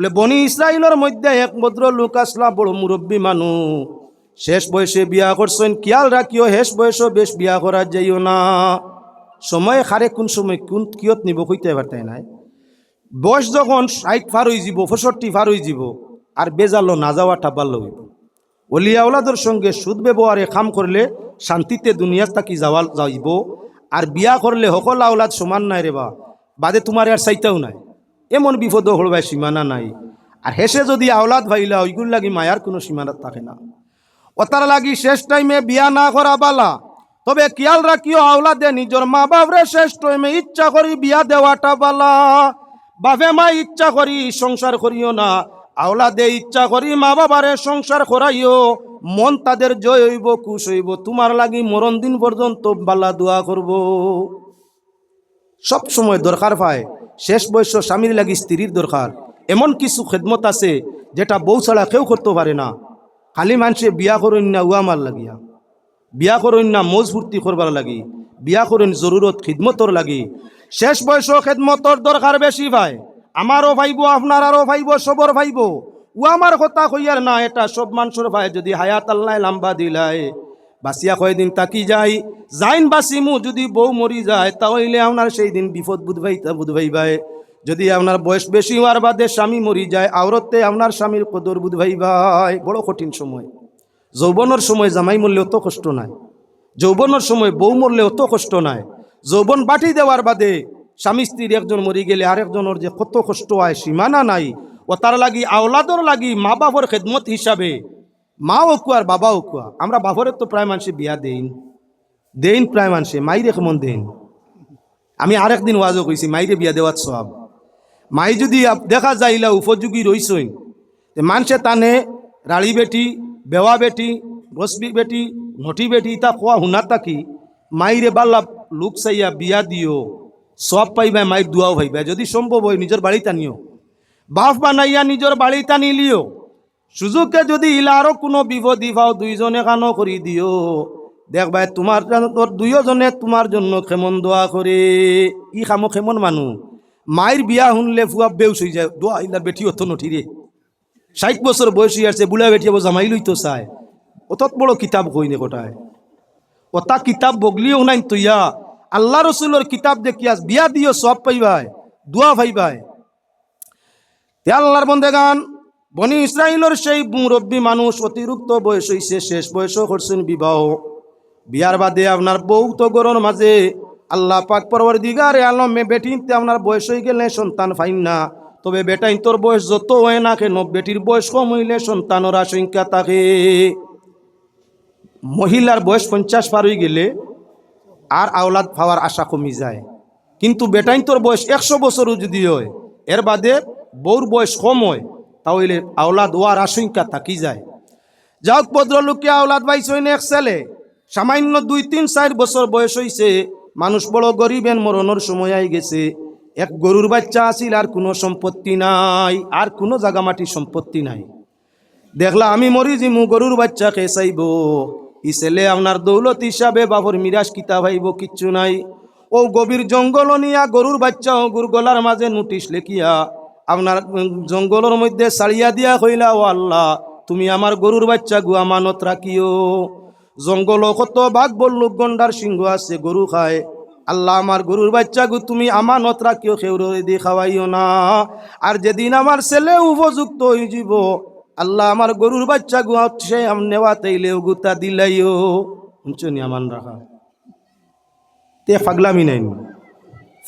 বলে, বনি ইসরায়েলের মধ্যে এক ভদ্র লোক আসলা, বড় মুরব্বী মানুষ। শেষ বয়সে বিয়া করছেন। খেয়াল রাখিও, শেষ বয়সও বেশ বিয়া করা যাইও না। সময় খারে কোন সময় কোন কিয়ত নিব কইতে পারতাই নাই। বয়স যখন ষাট ফার হয়ে যাব, পঁয়ষট্টি ফার হয়ে যাব, আর বেজালো না যাওয়াটা ভালো হইব। অলিয়া ওলাদের সঙ্গে সুদ ব্যবহারে কাম করলে শান্তিতে দুনিয়া তাকি যাওয়া যাইব, আর বিয়া করলে সকল আওলাদ সমান নাই রে বা। বাদে তোমার আর চাইতেও নাই। এমন বিপদ হলবাই সীমানা নাই। আর হেসে যদি আওলাদ ভাইলা ওইগুলো লাগি মায়ার কোনো সীমানা থাকে না। ওতার লাগি শেষ টাইমে বিয়া না করা বালা। তবে খেয়াল রাখিও আওলাদে, নিজের মা বাপরে শেষ টাইমে ইচ্ছা করি বিয়া দেওয়াটা বালা। বাপে মা ইচ্ছা করি সংসার করিও না। আওলাদে ইচ্ছা করি মা বাবারে সংসার করাইও। মন তাদের জয় হইব, খুশ হইব। তোমার লাগি মরণ দিন পর্যন্ত বালা দোয়া করব। সব সময় দরকার পায়। শেষ বয়স স্বামীর লাগি স্ত্রীর দরকার এমন কিছু খেদমত আছে যেটা বউ ছাড়া কেউ করতে পারে না। খালি মানুষে বিয়া করেন না উয়ামার লাগিয়া। বিয়া করেন না মৌজ ফুর্তি করবার লাগি। বিয়া করেন জরুরত খিদমতর লাগি। শেষ বয়স খেদমতর দরকার বেশি ভাই। আমারও ভাইব আপনার আরও ভাইব সবর ভাইব। ও কথা কইয়ার না, এটা সব মানুষের ভাই যদি হায়াত আল্লাহ লাম্বা দিলায় বাসিয়া কয়দিন তাকি যাই, যাইন বাসিমু যদি বউ মরি যায় তাহলে আপনার সেই দিন বিপদ বুধবাই ভাই যদি আপনার বয়স বেশি হওয়ার বাদে স্বামী মরি যায়, আওরতে আপনার স্বামীর কদর বুধবাই ভাই বড় কঠিন সময়। যৌবনের সময় জামাই মরলে অত কষ্ট নাই। যৌবনের সময় বউ মরলে অত কষ্ট নাই। যৌবন বাটি দেওয়ার বাদে স্বামী স্ত্রীর একজন মরি গেলে আরেকজনের যে কত কষ্ট হয়, সীমানা নাই। ও তার লাগি, আওলাদর লাগি মা বাবার খেদমত হিসাবে মা ওকুয়া আর বাবা ওকুয়া আমরা বাবরের তো প্রায় মানুষে বিয়া দেইন। দেইন প্রায় মানুষে মাইরে কেমন দেন আমি আরেকদিন ওয়াজও কইছি, মাইরে বিয়া দেওয়ার সব মাই যদি দেখা যাইলা উপযোগী রইসইন মানুষে টানে রাড়ি বেটি, বেওয়া বেটি বসবি বেটি নটি বেটি তা খোয়া হুনা তাকি, মাইরে বাল্লা লোক চাইয়া বিয়া দিও সব পাইবা মাইর দুয়াও ভাইবা যদি সম্ভব হয়, নিজের বাড়ি টানিও বাপ বানাইয়া নিজের বাড়ি টানি লিও। সুযোগকে যদি ইলা আরও কোনো বিপদি পাও দুইজনে কানো করি দিও। দেখবাই তোমার তোর দুইজনে তোমার জন্য খেমন দোয়া করে। ই খামো খেমন মানু মায়ের বিয়া শুনলে ফুয়া বেউস হয়ে যায়। দোয়া ইলার বেটি অত নঠি রে। ষাট বছর বয়স হয়ে আছে বুড়া বেটি জামাই লইতো চায়। অতত বড় কিতাব কইনে কোটায় ওটা কিতাব বগলিও নাই তৈয়া আল্লাহ রসুলোর কিতাব দেখিয়াস বিয়া দিও, সব পাইবাই দোয়া পাইবাই তে আল্লাহর বন্দে গান বনি ইসরায়েলের সেই মুরব্বী মানুষ অতিরিক্ত বয়স হইছে, শেষ বয়সও করছেন বিবাহ। বিয়ার বাদে আপনার বউ তো গরর মাঝে। আল্লাহ পাক পরবর দিগারে আলমে বেটিনতে আপনার বয়স হয়ে গেলে সন্তান ফাইন না। তবে বেটাইন তোর বয়স যত হয় না কেন, বেটির বয়স কম হইলে সন্তানের আশঙ্কা থাকে। মহিলার বয়স পঞ্চাশ পার হয়ে গেলে আর আওলাদ পাওয়ার আশা কমি যায়। কিন্তু বেটাইন তোর বয়স একশো বছরও যদি হয়, এর বাদে বউর বয়স কম হয়। তাহলে আওলাদ ওয়ার আশঙ্কা থাকি যায়। যাওক ভদ্রলোকে আওলাদ পাইছেন এক ছেলে, সামান্য দুই তিন চার বছর বয়স হইছে, মানুষ বড় গরিবেন মরণের সময় আই গেছে। এক গরুর বাচ্চা আছিল, আর কোনো সম্পত্তি নাই, আর কোনো জাগা মাটি সম্পত্তি নাই। দেখলা আমি মরি জিমু, গরুর বাচ্চা খেয়ে চাইব। ই ছেলে আপনার দৌলত হিসাবে বাবর মিরাজ কিতা ভাইব কিচ্ছু নাই। ও গভীর জঙ্গল নিয়া গরুর বাচ্চা ও গুর গলার মাঝে নোটিশ লেখিয়া আপনার জঙ্গলের মধ্যে সারিয়া দিয়া কইলা, ও আল্লাহ, তুমি আমার গরুর বাচ্চা গুয়া মানত রাখিও। জঙ্গল কত বাঘ, বল্লুক, গন্ডার, সিংহ আছে, গরু খায়। আল্লাহ, আমার গরুর বাচ্চা গু, তুমি আমানত রাখিও, খেউরে দিয়ে খাওয়াইও না। আর যেদিন আমার ছেলে উপযুক্ত হয়ে যাব আল্লাহ, আমার গরুর বাচ্চা গুয়া সে নেওয়া তাইলেও গুতা দিলাইও। শুনছনি আমান রাখা? তে ফাগলামি নাই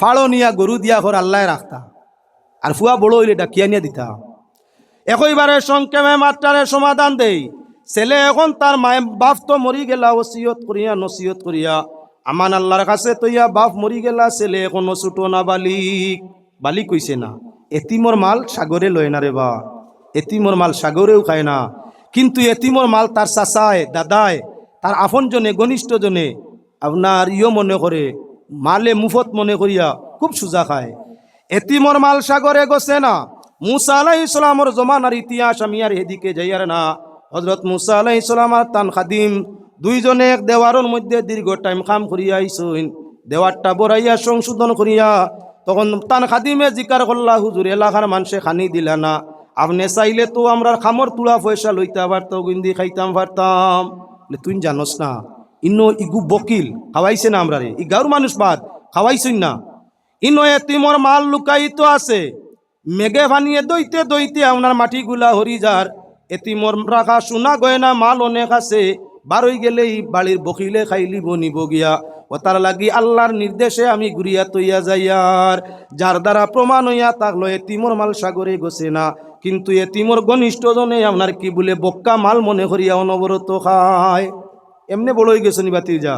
ফাড়ো নিয়া গরু দিয়া ঘর আল্লাহ রাখতা। আর ফুয়া বড় হইলে ডাকিয়া নিয়ে দিতা? একইবারে সংক্ষেপে মাত্রারে সমাধান দেই। ছেলে এখন তার মায়ে বাপ তো মরি গেলা, ওসিয়ত করিয়া, নসিয়ত করিয়া। আমান আল্লাহর কাছে তৈয়া বাপ মরি গেলা, ছেলে এখনও ছুটো না, বালিক। বালিক কইছে না, এতিমর মাল সাগরে লয় না রে বা। এতিমর মাল সাগরেও খায় না। কিন্তু এতিমর মাল তার চাচায়, দাদায়, তার আপনজনে, ঘনিষ্ঠজনে, আপনার ইয় মনে করে, মালে মুফত মনে করিয়া খুব সুজা খায়। এতিমর মাল সাগরে গছে না। মুসা আলাই ইসলামর জমানার ইতিহাস আমি আর এদিকে যাইয়ার না। হজরত মুসা আলাই ইসলাম আর তান খাদিম দুইজনে এক দেওয়ারের মধ্যে দীর্ঘ টাইম খাম করিয়া আইসইন দেওয়ারটা বড়াইয়া সংশোধন করিয়া তখন তান খাদিমে জিকার করলা, হুজুর, এলাকার মানুষে খানি দিলা না। আপনি চাইলে তো আমরা খামর তুলা পয়সা লইতে পারতাম, গুন্দি খাইতাম, পারতাম। তুই জানোস না, ইনো ইগু বকিল, খাওয়াইছে না আমরা রে। ই গাঁর মানুষ বাদ, খাওয়াইছই না। ইনো এতিমর মাল লুকাইত আছে। মেঘে ভানিয়ে দইতে দইতে আপনার মাটিগুলা হরি যার। এতিমর রাখা সোনা গয়না মাল অনেক আছে। বারই গেলেই বাড়ির বকিলে খাইলিব নিব গিয়া ও তার লাগি আল্লাহর নির্দেশে আমি ঘুরিয়া তৈয়া যাইয়ার। যার দ্বারা প্রমাণ হইয়া থাকল এতিমর মাল সাগরে গছে না। কিন্তু এ এতিমর ঘনিষ্ঠজনে আপনার কি বলে বক্কা মাল মনে করিয়া অনবরত খায়। এমনি বড় হয়ে গেছে নিবাতির যা।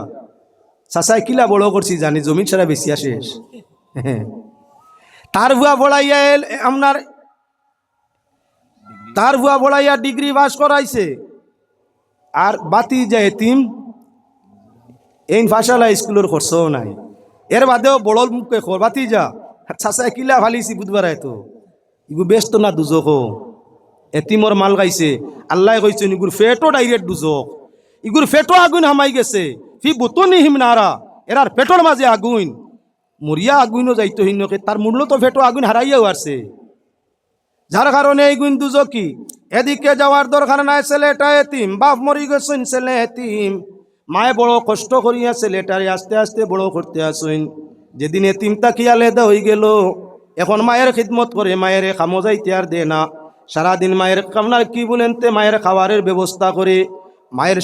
চাচাই কিলা বড় করছি জানি, জমিন সারা বেশি শেষ তার ভুয়া বড়াইয়া এল আপনার তার ভুয়া বড়াইয়া ডিগ্রি পাস করাইছে। আর বাতি যায় এতিম এই ফাঁসালা স্কুলের খরচও নাই। এর বাদেও বড় মুখে খর, বাতি যা। চাচাই কিলা ফালিছি বুধবার তো। ইগু ব্যস্ত না দুজক। এতিমর মাল গাইছে। আল্লাহ কইছেন ইগুর ফেটো ডাইরেক্ট দুজক। ইগুর ফেটো আগুন হামাই গেছে। ফি বুতনি হিম নারা এরার পেটর মাঝে আগুন। মরিয়া আগুনও যাইতো হিনকে তার মূল্য তো ফেটো আগুন হারাইয়াও আসছে যার কারণে এই গুণ দুজকি, এদিকে যাওয়ার দরকার নাই ছেলেটা এতিম, বাপ মরি গেছেন ছেলে এতিম। মায়ে বড় কষ্ট করিয়া ছেলেটারে আস্তে আস্তে বড় করতে আসুন। যেদিন এতিম এতিমটা খিয়ালেদা হয়ে গেল, এখন মায়ের খিদমত করে মায়ের খামো যাইতে আর দে না। সারাদিন মায়ের আপনার কি বলেন তে, মায়ের খাবারের ব্যবস্থা করে, মায়ের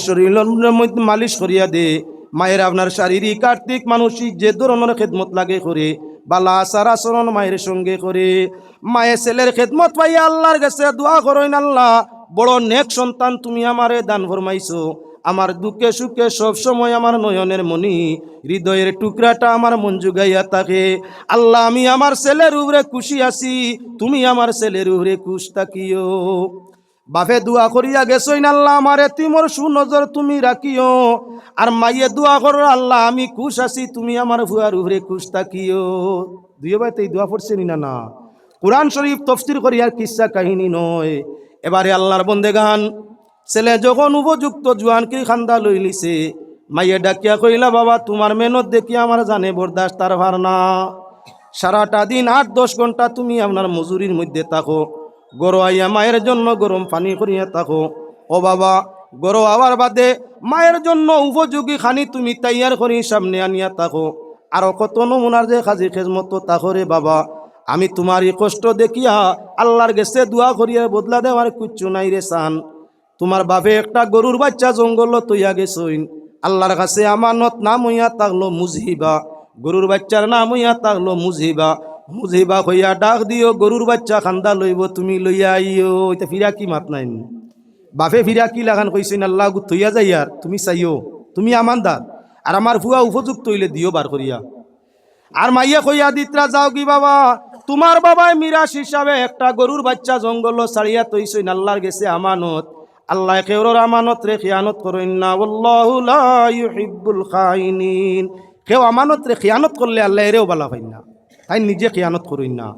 মধ্যে মালিশ করিয়া দে। মায়ের আপনার শারীরিক, আর্থিক, মানসিক যে ধরনের খেদমত লাগে করে, বালা আচার আচরণ মায়ের সঙ্গে করে। মায়ের ছেলের খেদমত পাইয়া আল্লাহর কাছে, দোয়া করেন আল্লাহ, বড় নেক সন্তান তুমি আমারে দান ফরমাইছো। আমার দুঃখে সুখে সব সময় আমার নয়নের মনি হৃদয়ের টুকরাটা আমার মন জুগাইয়া থাকে। আল্লাহ, আমি আমার ছেলের উপরে খুশি আছি, তুমি আমার ছেলের উপরে খুশ থাকিও। বাপে দোয়া করিয়া গেছইন আল্লাহ, আমার এতিমর সুনজর তুমি রাখিও। আর মাইয়ে দোয়া করো, আল্লাহ, আমি খুশ আছি, তুমি আমার ভুয়ার উপরে খুশ থাকিও। দুই ভাই তো এই দোয়া পড়ছেনি না না। কোরআন শরীফ তফসির করিয়ার কিসা কাহিনী নয়। এবারে আল্লাহর বন্দে গান ছেলে যখন উপযুক্ত জোয়ানকে খান্দা লই লিছে, মাইয়ে ডাকিয়া কইলা, বাবা, তোমার মেহনত দেখি আমার জানে বরদাস্ত, তার ভার না। সারাটা দিন আট দশ ঘণ্টা তুমি আপনার মজুরির মধ্যে থাকো। গরো আইয়া মায়ের জন্য গরম পানি করিয়া থাকো। ও বাবা, গরো আওয়ার বাদে মায়ের জন্য উপযোগী খানি তুমি তৈয়ার করি সামনে আনিয়া থাকো। আরও কত নমুনার যে খাজি খেজ খেজমতো তাকরে বাবা। আমি তোমার এই কষ্ট দেখিয়া আল্লাহর গেছে দোয়া করিয়া বদলা দেওয়ার কুচ্ছু নাই রে সান। তোমার বাপে একটা গরুর বাচ্চা জঙ্গল তৈয়া গেছইন আল্লাহর কাছে আমানত নাম হইয়া থাকল মুজিবা। গরুর বাচ্চার নাম হইয়া থাকল মুজিবা। মুজিবা হইয়া ডাক দিও, গরুর বাচ্চা খান্দা লইব, তুমি লইয়া আইও। এটা ফিরা কি মাত নাই বাপে ফিরা কি লাগান কইছেন, আল্লাহ গু থইয়া যাই আর, তুমি চাইও, তুমি আমানদার। আর আমার ফুয়া উপযুক্ত হইলে দিও বার করিয়া। আর মাইয়া কইয়া, দিত্রা, যাও কি বাবা? তোমার বাবাই মিরাস হিসাবে একটা গরুর বাচ্চা জঙ্গল ছাড়িয়া তৈছই আল্লাহর গেছে আমানত। আল্লাহ কেউর আমানত রে খিয়ানত করেন না আল্লাহু লা ইউহিব্বুল খাইনিন। কেউ আমানত রে খিয়ানত করলে আল্লাহ এরেও বালা হয় না। তাই নিজে খিয়ানত করেন না।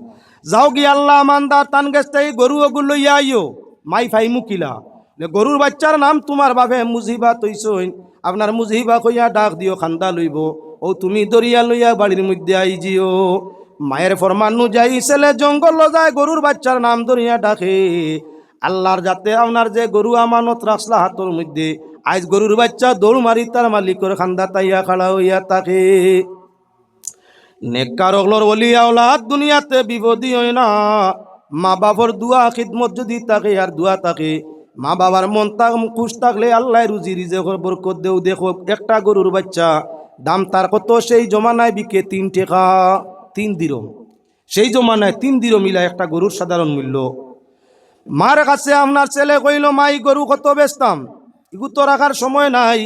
যাও গি আল্লাহ আমানদার তান গেছে গরু ওগুলো লইয়া আইও। মাই ফাই মুকিলা। গরুর বাচ্চার নাম তোমার বাবে মুজিবা তৈছইন আপনার মুজিবা কইয়া ডাক দিও, খান্দা লইব। ও তুমি দরিয়া লইয়া বাড়ির মধ্যে আই জিও। মায়ের ফরমানু যাই ছেলে জঙ্গল যায় গরুর বাচ্চার নাম দরিয়া ডাকে। আল্লাহর যাতে আপনার যে গরু আমানত রাখলা হাতর মধ্যে আজ গরুর বাচ্চা দৌড় মারি তার মালিকর খান্দা তাইয়া খাড়া হইয়া তাকে নেককার অগলর অলি আওলাদ দুনিয়াতে বিপদী হয় না। মা বাবার দুয়া, খিদমত যদি থাকে আর দুয়া থাকে, মা বাবার মন তাক খুশ থাকলে আল্লাহ রুজি রিজে বরকত দেও। দেখো, একটা গরুর বাচ্চা, দাম তার কত? সেই জমানায় বিকে তিন টেকা, তিন দিরম। সেই জমানায় তিন দিরম মিলা একটা গরুর সাধারণ মূল্য। মার কাছে আপনার ছেলে কইল, মাই, গরু কত বেচতাম? ইগু তো রাখার সময় নাই।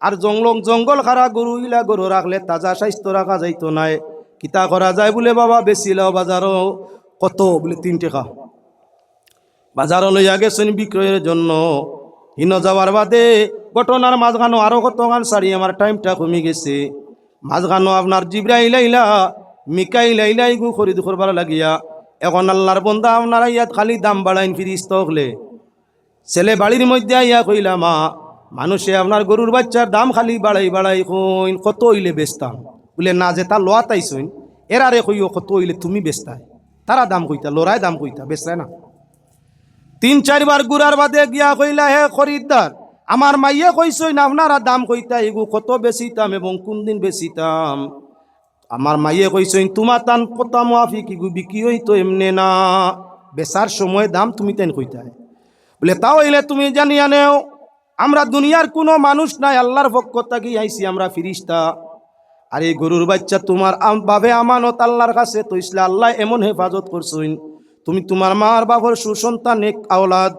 আর জঙ্গল জঙ্গল খারা গরু ইলা গরু রাখলে তাজা স্বাস্থ্য রাখা যাইতো নাই। কিতা করা যায় বলে বাবা? বেশি লাও বাজারও। কত বলে? তিন টাকা। বাজারও লইয়া গেছেন বিক্রয়ের জন্য। হিন যাওয়ার বাদে ঘটনার মাঝখানো আরও কত গান সারি আমার টাইমটা কমে গেছে। মাঝখানো আপনার জিব্রাই লাইলা মিকাই লাইলা ইগু খরিদ করবার লাগিয়া। এখন আল্লাহর বন্ধা আপনারা ইয়াত খালি দাম বাড়াইন ফিরিস্ত হলে। ছেলে বাড়ির মধ্যে আইয়া কইলা, মা, মানুষে আপনার গরুর বাচ্চার দাম খালি বাড়াই বাড়াই কইন, কত হইলে বেচতাম? বলে না যে তা লোয়া তাইছইন এরারে কইও কত হইলে তুমি বেচতাই। তারা দাম কইতা লড়াই দাম কইতা বেচরায় না। তিন চারবার গুড়ার বাদে গিয়া কইলা, হে খরিদ্দার আমার মাইয়ে না, আপনারা দাম কইতা এগু কত বেশিতাম এবং কোন দিন বেশিতাম আমার মাইয়ে কইসই তোমার তান কথা মাফিক ইগু বিক্রি হইতো এমনে না। বেচার সময় দাম তুমি তেন কইতাই। বলে, তাও হইলে তুমি জানিয়া নেও আমরা দুনিয়ার কোনো মানুষ নাই, আল্লাহর পক্ষ থাকি আইছি, আমরা ফিরিস্তা। আর এই গরুর বাচ্চা, তোমার বাবে আমানত আল্লাহর কাছে, তো ইসলে আল্লাহ এমন হেফাজত করছইন। তুমি তোমার মা বাবার সুসন্তান এক আওলাদ।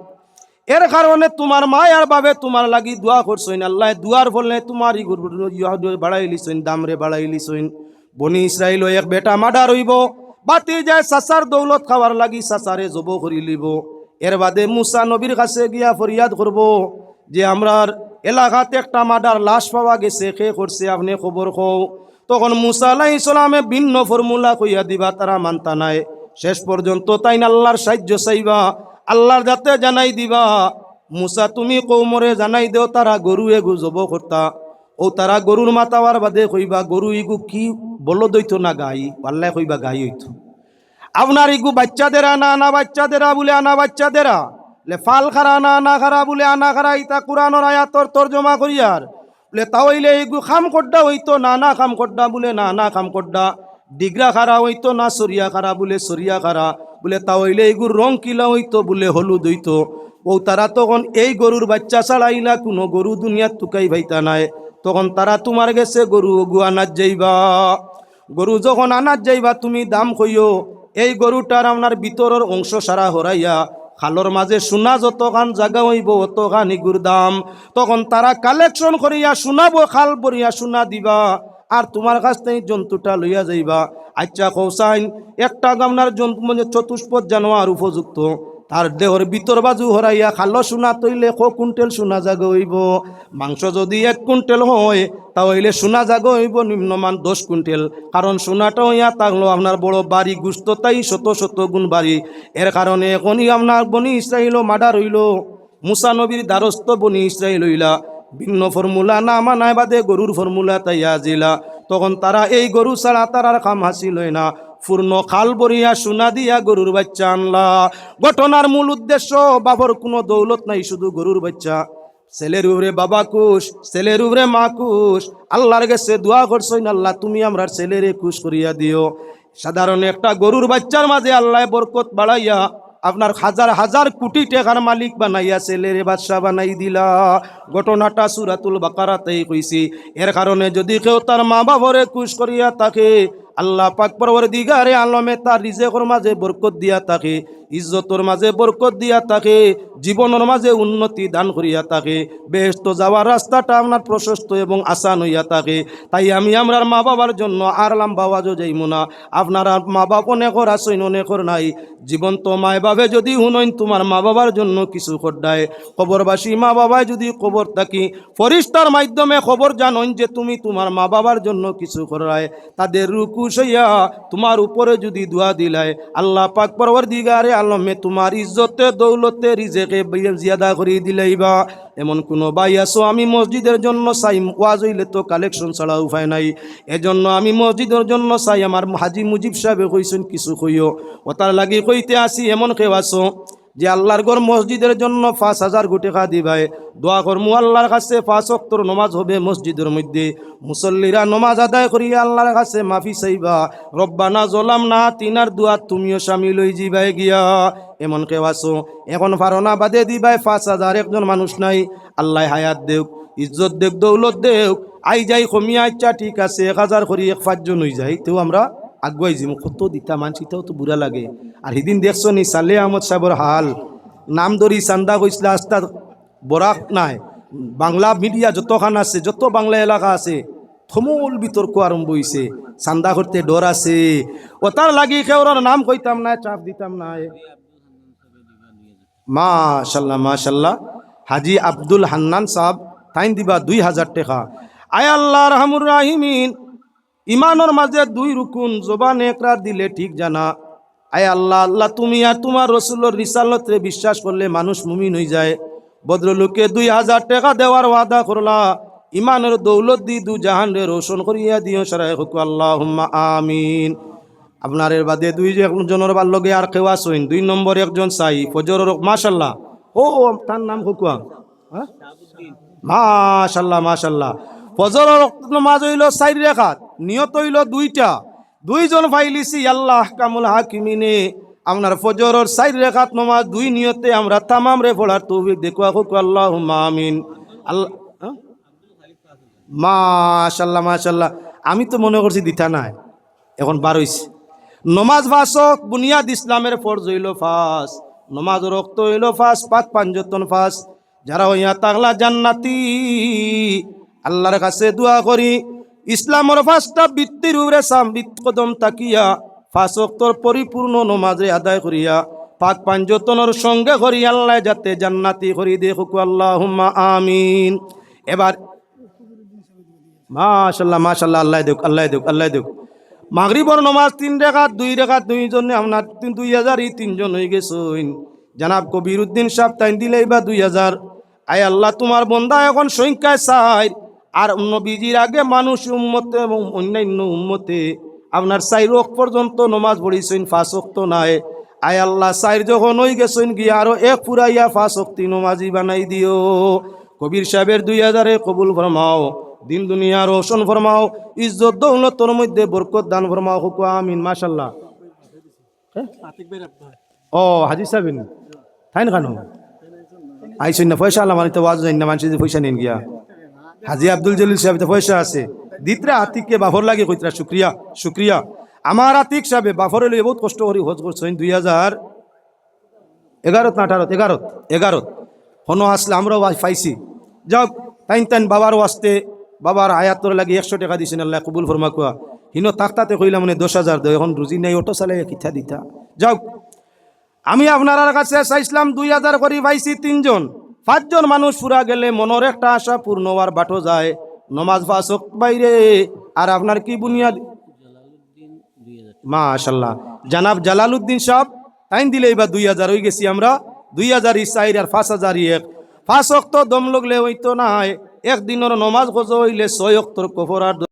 এর কারণে তোমার মা আর বাবে তোমার লাগি দোয়া করছইন। আল্লাহ দুয়ার ফলে তোমার ই গরুর বাড়াই লিছইন, দামরে বাড়াই লিছইন। বনি ইসরাইল এক বেটা মাডা রইব। বাতি যায় সাসার দৌলত খাওয়ার লাগি সাসারে জব করি লিব। এর বাদে মুসা নবীর কাছে গিয়া ফরিয়াদ করব যে, আমরার এলাকাতে একটা মাডার লাশ পাওয়া গেছে খে করছে আপনি খবর কও। তখন মুসা আলাই ইসলামে ভিন্ন ফর্মুলা কইয়া দিবা, তারা মানতা নাই। শেষ পর্যন্ত তাই আল্লাহর সাহায্য চাইবা, আল্লাহর যাতে জানাই দিবা, মুসা, তুমি কৌমরে জানাই দেও, তারা গরু এগু জব করতা। ও তারা গরুর মাতাওয়ার বাদে কইবা, গরু ইগু কি বলো দইত না গাই? পাল্লায় কইবা গাই হইতো। আপনার ইগু বাচ্চাদের আনা আনা বাচ্চাদেরা বলে আনা বাচ্চাদেরা। লে ফাল খারা না আনা খারা বলে আনা খারা, ইতা কোরআনর আয়াতর তর্জমা করিয়ার। বলে তাহলে ইগু খাম কড্ডা হইতো, না না খাম কড্ডা বলে, না না খাম কড্ডা। ডিগরা খারা হইতো, না, সরিয়া খারা বলে, সরিয়া খারা বলে তাহলে ইগুর রং কিলা হইতো বলে, হলুদ হইতো। ও তারা তখন এই গরুর বাচ্চা ছাড়াইলা কোনো গরু দুনিয়ার তুকাই ভাইতা নাই। তখন তারা তোমার গেছে, গরু গু আনার যাইবা। গরু যখন আনার যাইবা, তুমি দাম কইও, এই গরুটার আপনার ভিতরের অংশ সারা হরাইয়া খালর মাঝে সোনা যতখান জাগা হইব অত গানি দাম তখন তারা কালেকশন করিয়া শোনাবো, খাল বরিয়া সোনা দিবা। আর তোমার কাছ থেকে জন্তুটা লইয়া যাইবা। আচ্ছা কৌসাইন একটা গামনার জন্তু মানে চতুষ্পদ জানোয়ার উপযুক্ত। তার দেহর ভিতর বাজু হরাইয়া খালো সোনা তৈলে ক কুইন্টেল সোনা জাগ হইব মাংস যদি এক কুইন্টেল হয় তাহলে সোনা জাগ হইব নিম্নমান দশ কুইন্টেল কারণ সোনাটা হইয়া থাকল আপনার বড় বাড়ি গুস্ত, তাই শত শত গুণ বাড়ি। এর কারণে এখনই আপনার বনি ইসরাইল মাডার হইল মুসা নবীর দ্বারস্থ বনি ইসরাইল হইলা। ভিন্ন ফর্মুলা না মানায় বাদে গরুর ফর্মুলা তাইয়া জিলা তখন তারা এই গরু ছাড়া তারার কাম হাসিল না। পূর্ণ খাল বরিয়া সোনা দিয়া গরুর বাচ্চা আনলা। ঘটনার মূল উদ্দেশ্য, বাবর কোনো দৌলত নাই, শুধু গরুর বাচ্চা। ছেলের উপরে বাবা কুশ, ছেলের উপরে মা কুশ। আল্লাহর কাছে দোয়া করছইন আল্লাহ, তুমি আমরার ছেলেরে কুশ করিয়া দিও। সাধারণ একটা গরুর বাচ্চার মাঝে আল্লাহ বরকত বাড়াইয়া আপনার হাজার হাজার কোটি টাকার মালিক বানাইয়া ছেলেরে বাদশাহ বানাই দিলা। ঘটনাটা সুরাতুল বাকারাতেই কইছি। এর কারণে যদি কেউ তার মা বাবরে কুশ করিয়া থাকে আল্লাহ পাক পরবর দিগারে আলমে তার রিজেকর মাঝে বরকত দিয়া থাকে, ইজ্জতর মাঝে বরকত দিয়া থাকে, জীবনের মাঝে উন্নতি দান করিয়া থাকে বেহস্ত যাওয়ার রাস্তাটা আপনার প্রশস্ত এবং আসান হইয়া থাকে। তাই আমি আমরার মা বাবার জন্য আর লাম্বা আওয়াজও যাইমু না। আপনার মা বাপ অনেকর আসইন অনেকর নাই। জীবন্ত মায় বাবে যদি হুনইন, তোমার মা বাবার জন্য কিছু করডায় খবরবাসী মা বাবায় যদি খবর থাকি, ফরিস্তার মাধ্যমে খবর জানইন যে তুমি তোমার মা বাবার জন্য কিছু করায় তাদের রুকুশ হইয়া তোমার উপরে যদি দোয়া দিলায়, আল্লাহ পাক পরবর দিগারে আলমে তোমার ইজ্জতে, দৌলতে, রিজেকে জিয়াদা করিয়ে দিলেইবা। এমন কোনো ভাই আসো আমি মসজিদের জন্য চাই, ওয়াজ হইলে তো কালেকশন ছাড়া উপায় নাই। এজন্য আমি মসজিদের জন্য চাই, আমার হাজি মুজিব সাহেবে কইছেন, কিছু কইও। ও তার লাগি কইতে আসি, এমন কেউ আসো যে আল্লাহর গড় মসজিদের জন্য পাঁচ হাজার কোটি টাকা দিবাই দোয়া করমু আল্লাহর কাছে, পাঁচ অক্তর নমাজ হবে মসজিদের মধ্যে। মুসল্লিরা নমাজ আদায় করিয়া আল্লাহর কাছে মাফি চাইবা। রব্বানা জলাম না তিনার দুয়ার তুমিও সামিল হই যাবাই গিয়া। এমন কেউ আসো এখন ফারনা বাদে দিবাই পাঁচ হাজার একজন মানুষ নাই। আল্লাহ হায়াত দেওক ইজ্জত দেওক দৌলত দেওক আই যাই কমিয়া ইচ্ছা ঠিক আছে, এক হাজার করি এক পাঁচজন হয়ে যায় তেও আমরা আগুয়াই যাব কত দিতা মানসিটাও তো বুড়া লাগে। আর সেদিন দেখছ নি সালে আহমদ সাহেবর হাল, নাম ধরি চান্দা কইসলা আস্তা বরাক নাই। বাংলা মিডিয়া যতখান আছে, যত বাংলা এলাকা আছে, থমুল বিতর্ক আরম্ভ হইছে চান্দা করতে ডর আছে। ও তার লাগি কেউর নাম কইতাম না চাপ দিতাম না মাশাল্লাহ মাশাল্লাহ। হাজি আব্দুল হান্নান সাহেব তাইন দিবা দুই হাজার টাকা। আয় আল্লাহ রহমুর রাহিমিন ইমানের মাঝে দুই রুকুন জবান একরার দিলে ঠিক জানা। আয় আল্লাহ আল্লাহ তুমি আর তোমার রসুলোর রিসালতে বিশ্বাস করলে মানুষ মুমিন হয়ে যায়। ভদ্রলোকে দুই হাজার টাকা দেওয়ার ওয়াদা করলা। ইমানের দৌলত দি দু জাহান রে রোশন করিয়া দিও সারাই হকু আল্লাহ আমিন। আপনার এর বাদে দুই একজনের বার লগে আর কেউ আসইন দুই নম্বর একজন চাই ফজর মাশাল্লাহ। ও ও, তার নাম হুকুয়া। হ্যাঁ? মাশাল্লাহ মাশাল্লাহ। ফজর নামাজ হইল চারি রেখাত, নিয়ত হইল দুইটা। দুইজন ফাইলিছি, আল্লাহ কামুল হাকিমিনে, আপনার ফজরের চারি রেখাত নমাজ, দুই নিয়তে আমরা তামাম রে পড়ার তৌফিক দেখুয়া হোক আল্লাহ আমিন। আল্লাহ? মাশাল্লাহ মাশাল্লাহ। আমি তো মনে করছি দিতা নাই, এখন বার নমাজ ফাঁসক, বুনিয়াদ ইসলামের ফরজ হইল ফাঁস নমাজ রক্ত হইল ফাঁস, পাক পাঞ্জতন ফাঁস। যারা হইয়া তাগলা জান্নাতি আল্লাহর কাছে দোয়া করি। ইসলামের ফাঁসটা বৃত্তির উপরে সাম কদম তাকিয়া ফাঁস অক্তর পরিপূর্ণ নমাজে আদায় করিয়া, পাক পাঞ্জতনের সঙ্গে করি আল্লাহ যাতে জান্নাতি করি দেখুক আল্লাহ আমিন। এবার মাশাল্লাহ মাশাল্লাহ আল্লাহ দেখ আল্লাহ দেখ আল্লাহ দেখ মাগরিবর নমাজ তিন রেখাত, দুই রেখাত, দুইজনে আপনার দুই হাজার এই তিনজন হয়ে গেছেন জানাব কবির উদ্দিন তাই দিলেই বা দুই হাজার। আয় আল্লাহ, তোমার বন্ধা এখন সংখ্যায় চাই আর নবীজির আগে মানুষ উম্মতে এবং অন্যান্য উম্মতে। আপনার চাই রোগ পর্যন্ত নমাজ পড়িছেন ফাঁস তো নাই। আয় আল্লাহ চাইর যখন হয়ে গেছেন গিয়ে আরও এক পুরাইয়া ফাঁস শক্তি নমাজি বানাই দিও। কবির সাহেবের দুই হাজারে কবুল ফরমাও, দিন দুনিয়া রোশন ফরমাও, ইজ্জত দৌলতর মধ্যে বরকত দান ফরমাও, হুকু, আমিন মাশাল্লাহ ও, হাজি সাহেব তাই না কেন আইসেন না, পয়সা আল্লাহ মানে তো ওয়াজ না, মানুষ পয়সা নিন গিয়া। হাজি আব্দুল জলিল সাহেব তো পয়সা আছে। দিতরা আতিককে বাফর লাগে কইতরা, শুক্রিয়া শুক্রিয়া। আমার আতিক সাহেব বাফরে লইয়ে বহুত কষ্ট করি, হজ করছেন দুই হাজার এগারোত না আঠারোত? এগারোত এগারোত। হনো আসলে আমরাও পাইছি। যাও তাইন তাইন বাবার ওয়াস্তে বাবার আয়াতর লাগে একশো টাকা দিছেন, আল্লাহ কবুল ফরমা কুয়া। হিনো তাকতাতে কইলাম মানে দশ হাজার দেয় এখন রুজি নেই, অটো চালাই কিথা দিতা? যাও আমি আপনার কাছে চাইছিলাম দুই হাজার করি, পাইছি তিনজন। পাঁচজন মানুষ পুরা গেলে মনের একটা আশা পূর্ণ হওয়ার বাটো যায়। নমাজ ফাঁসক বাইরে। আর আপনার কি বুনিয়াদ? মাশাল্লাহ জানাব জালালউদ্দিন সাহেব, টাইম দিলে এবার দুই হাজার হয়ে গেছি আমরা। দুই হাজার ইসাইর আর পাঁচ হাজার এক। পাঁচ অক্ত দম লগলে হইতো না একদিনের নমাজ গজ হইলে ছয় অক্তর কফর আর